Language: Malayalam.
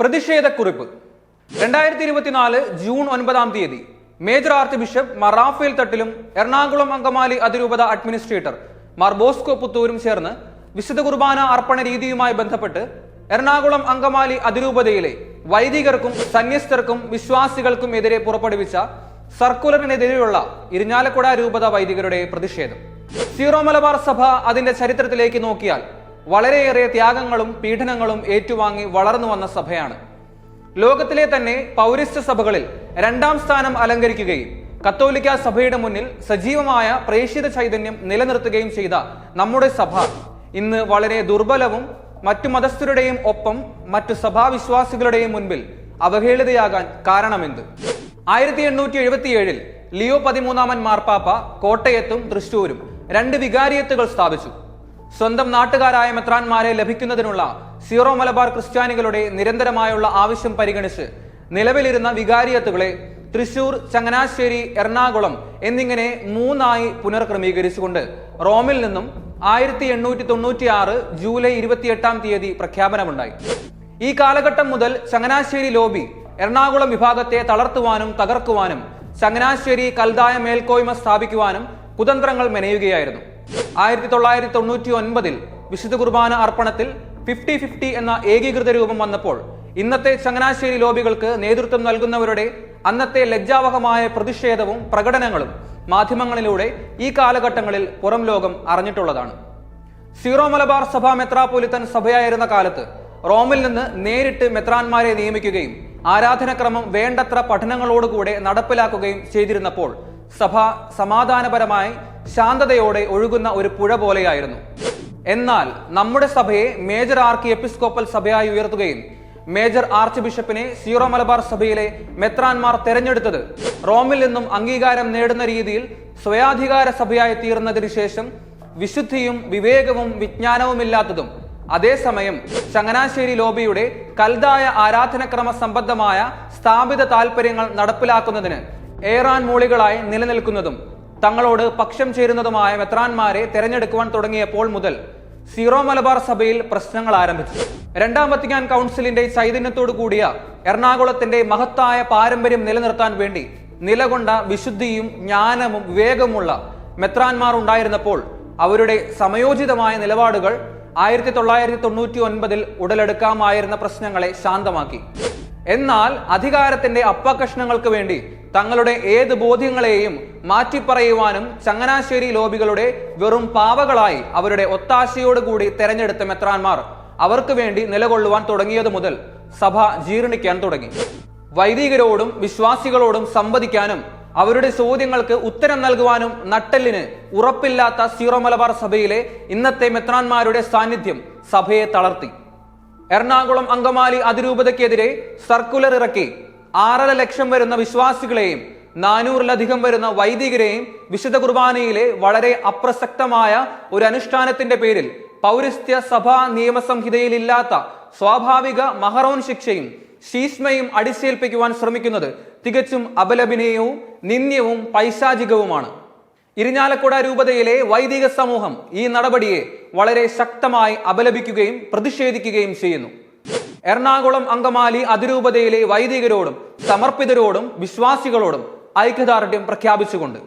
പ്രതിഷേധക്കുറിപ്പ്. രണ്ടായിരത്തി ഇരുപത്തിനാല് ജൂൺ ഒൻപതാം തീയതി major arch bishop Mar Rafale തട്ടിലും എറണാകുളം അങ്കമാലി അതിരൂപത അഡ്മിനിസ്ട്രേറ്റർ മാർ ബോസ്കോ പുത്തൂരും ചേർന്ന് വിശുദ്ധ കുർബാന അർപ്പണ രീതിയുമായി ബന്ധപ്പെട്ട് എറണാകുളം അങ്കമാലി അതിരൂപതയിലെ വൈദികർക്കും സന്യസ്തർക്കും വിശ്വാസികൾക്കും എതിരെ പുറപ്പെടുവിച്ച സർക്കുലറിനെതിരെയുള്ള ഇരിഞ്ഞാലക്കുട രൂപത വൈദികരുടെ പ്രതിഷേധം. സീറോ മലബാർ സഭ അതിന്റെ ചരിത്രത്തിലേക്ക് നോക്കിയാൽ വളരെയേറെ ത്യാഗങ്ങളും പീഡനങ്ങളും ഏറ്റുവാങ്ങി വളർന്നു വന്ന സഭയാണ്. ലോകത്തിലെ തന്നെ പൗരസ്ത്യ സഭകളിൽ രണ്ടാം സ്ഥാനം അലങ്കരിക്കുകയും കത്തോലിക്ക സഭയുടെ മുന്നിൽ സജീവമായ പ്രേക്ഷിത ചൈതന്യം നിലനിർത്തുകയും ചെയ്ത നമ്മുടെ സഭ ഇന്ന് വളരെ ദുർബലവും മറ്റു മതസ്ഥരുടെയും ഒപ്പം മറ്റു സഭാവിശ്വാസികളുടെയും മുൻപിൽ അവഹേളിതയാകാൻ കാരണമെന്ത്? ആയിരത്തി എണ്ണൂറ്റി എഴുപത്തിയേഴിൽ ലിയോ പതിമൂന്നാമൻ മാർപ്പാപ്പ കോട്ടയത്തും തൃശൂരും രണ്ട് വികാരിയത്തുകൾ സ്ഥാപിച്ചു. സ്വന്തം നാട്ടുകാരായ മെത്രാന്മാരെ ലഭിക്കുന്നതിനുള്ള സീറോ മലബാർ ക്രിസ്ത്യാനികളുടെ നിരന്തരമായുള്ള ആവശ്യം പരിഗണിച്ച് നിലവിലിരുന്ന വികാരിയത്തുകളെ തൃശൂർ ചങ്ങനാശ്ശേരി എറണാകുളം എന്നിങ്ങനെ മൂന്നായി പുനർക്രമീകരിച്ചുകൊണ്ട് റോമിൽ നിന്നും ആയിരത്തി എണ്ണൂറ്റി തൊണ്ണൂറ്റി ആറ് ജൂലൈ ഇരുപത്തിയെട്ടാം തീയതി പ്രഖ്യാപനമുണ്ടായി. ഈ കാലഘട്ടം മുതൽ ചങ്ങനാശ്ശേരി ലോബി എറണാകുളം വിഭാഗത്തെ തളർത്തുവാനും തകർക്കുവാനും ചങ്ങനാശ്ശേരി കൽതായ മേൽക്കോയ്മ സ്ഥാപിക്കുവാനും കുതന്ത്രങ്ങൾ മെനയുകയായിരുന്നു. ആയിരത്തി തൊള്ളായിരത്തി തൊണ്ണൂറ്റി ഒൻപതിൽ വിശുദ്ധ കുർബാന അർപ്പണത്തിൽ ഫിഫ്റ്റി ഫിഫ്റ്റി എന്ന ഏകീകൃത രൂപം വന്നപ്പോൾ ഇന്നത്തെ ചങ്ങനാശ്ശേരി ലോബികൾക്ക് നേതൃത്വം നൽകുന്നവരുടെ അന്നത്തെ ലജ്ജാവഹമായ പ്രതിഷേധവും പ്രകടനങ്ങളും മാധ്യമങ്ങളിലൂടെ ഈ കാലഘട്ടങ്ങളിൽ പുറം ലോകം അറിഞ്ഞിട്ടുള്ളതാണ്. സീറോ മലബാർ സഭ മെത്രാപൊലിത്തൻ സഭയായിരുന്ന കാലത്ത് റോമിൽ നിന്ന് നേരിട്ട് മെത്രാന്മാരെ നിയമിക്കുകയും ആരാധനക്രമം വേണ്ടത്ര പഠനങ്ങളോടുകൂടെ നടപ്പിലാക്കുകയും ചെയ്തിരുന്നപ്പോൾ സഭ സമാധാനപരമായി ശാന്തതയോടെ ഒഴുകുന്ന ഒരു പുഴ പോലെയായിരുന്നു. എന്നാൽ നമ്മുടെ സഭയെ മേജർ ആർക്കി എപ്പിസ്കോപ്പൽ സഭയായി ഉയർത്തുകയും മേജർ ആർച്ച് ബിഷപ്പിനെ സീറോ മലബാർ സഭയിലെ മെത്രാൻമാർ തെരഞ്ഞെടുത്തത് റോമിൽ നിന്നും അംഗീകാരം നേടുന്ന രീതിയിൽ സ്വയാധികാര സഭയായി തീർന്നതിന് ശേഷം വിശുദ്ധിയും വിവേകവും വിജ്ഞാനവുമില്ലാത്തതും. അതേസമയം ചങ്ങനാശ്ശേരി ലോബിയുടെ കൽതായ ആരാധനക്രമ സംബന്ധമായ സ്ഥാപിത താൽപര്യങ്ങൾ നടപ്പിലാക്കുന്നതിന് ഏറാൻ മൂളികളായി നിലനിൽക്കുന്നതും തങ്ങളോട് പക്ഷം ചേരുന്നതുമായ മെത്രാന്മാരെ തെരഞ്ഞെടുക്കുവാൻ തുടങ്ങിയപ്പോൾ മുതൽ സീറോ മലബാർ സഭയിൽ പ്രശ്നങ്ങൾ ആരംഭിച്ചു. രണ്ടാം വത്തിക്കാൻ കൗൺസിലിന്റെ ചൈതന്യത്തോടു കൂടിയ എറണാകുളത്തിന്റെ മഹത്തായ പാരമ്പര്യം നിലനിർത്താൻ വേണ്ടി നിലകൊണ്ട വിശുദ്ധിയും ജ്ഞാനവും വിവേകമുള്ള മെത്രാന്മാർ ഉണ്ടായിരുന്നപ്പോൾ അവരുടെ സമയോചിതമായ നിലപാടുകൾ ആയിരത്തി തൊള്ളായിരത്തി തൊണ്ണൂറ്റി ഒൻപതിൽ ഉടലെടുക്കാമായിരുന്ന പ്രശ്നങ്ങളെ ശാന്തമാക്കി. എന്നാൽ അധികാരത്തിന്റെ അപ്പകഷ്ണങ്ങൾക്ക് വേണ്ടി തങ്ങളുടെ ഏത് ബോധ്യങ്ങളെയും മാറ്റിപ്പറയുവാനും ചങ്ങനാശ്ശേരി ലോബികളുടെ വെറും പാവകളായി അവരുടെ ഒത്താശയോടുകൂടി തെരഞ്ഞെടുത്ത മെത്രാന്മാർ അവർക്ക് വേണ്ടി നിലകൊള്ളുവാൻ തുടങ്ങിയത് മുതൽ സഭ ജീർണിക്കാൻ തുടങ്ങി. വൈദികരോടും വിശ്വാസികളോടും സംവദിക്കാനും അവരുടെ ചോദ്യങ്ങൾക്ക് ഉത്തരം നൽകുവാനും നട്ടെല്ലിന് ഉറപ്പില്ലാത്ത സീറോ മലബാർ സഭയിലെ ഇന്നത്തെ മെത്രാന്മാരുടെ സാന്നിധ്യം സഭയെ തളർത്തി. എറണാകുളം അങ്കമാലി അതിരൂപതയ്ക്കെതിരെ സർക്കുലർ ഇറക്കി ആറര ലക്ഷം വരുന്ന വിശ്വാസികളെയും നാനൂറിലധികം വരുന്ന വൈദികരെയും വിശുദ്ധ കുർബാനയിലെ വളരെ അപ്രസക്തമായ ഒരു അനുഷ്ഠാനത്തിന്റെ പേരിൽ പൗരസ്ത്യ സഭാ നിയമസംഹിതയിൽ ഇല്ലാത്ത സ്വാഭാവിക മഹറോൻ ശിക്ഷയും ശീസ്മയും അടിച്ചേൽപ്പിക്കുവാൻ ശ്രമിക്കുന്നത് തികച്ചും അപലപനീയവും നിന്ദ്യവും പൈശാചികവുമാണ്. ഇരിഞ്ഞാലക്കുട രൂപതയിലെ വൈദിക സമൂഹം ഈ നടപടിയെ വളരെ ശക്തമായി അപലപിക്കുകയും പ്രതിഷേധിക്കുകയും ചെയ്യുന്നു. എറണാകുളം അങ്കമാലി അതിരൂപതയിലെ വൈദികരോടും സമർപ്പിതരോടും വിശ്വാസികളോടും ഐക്യദാർഢ്യം പ്രഖ്യാപിച്ചുകൊണ്ട്.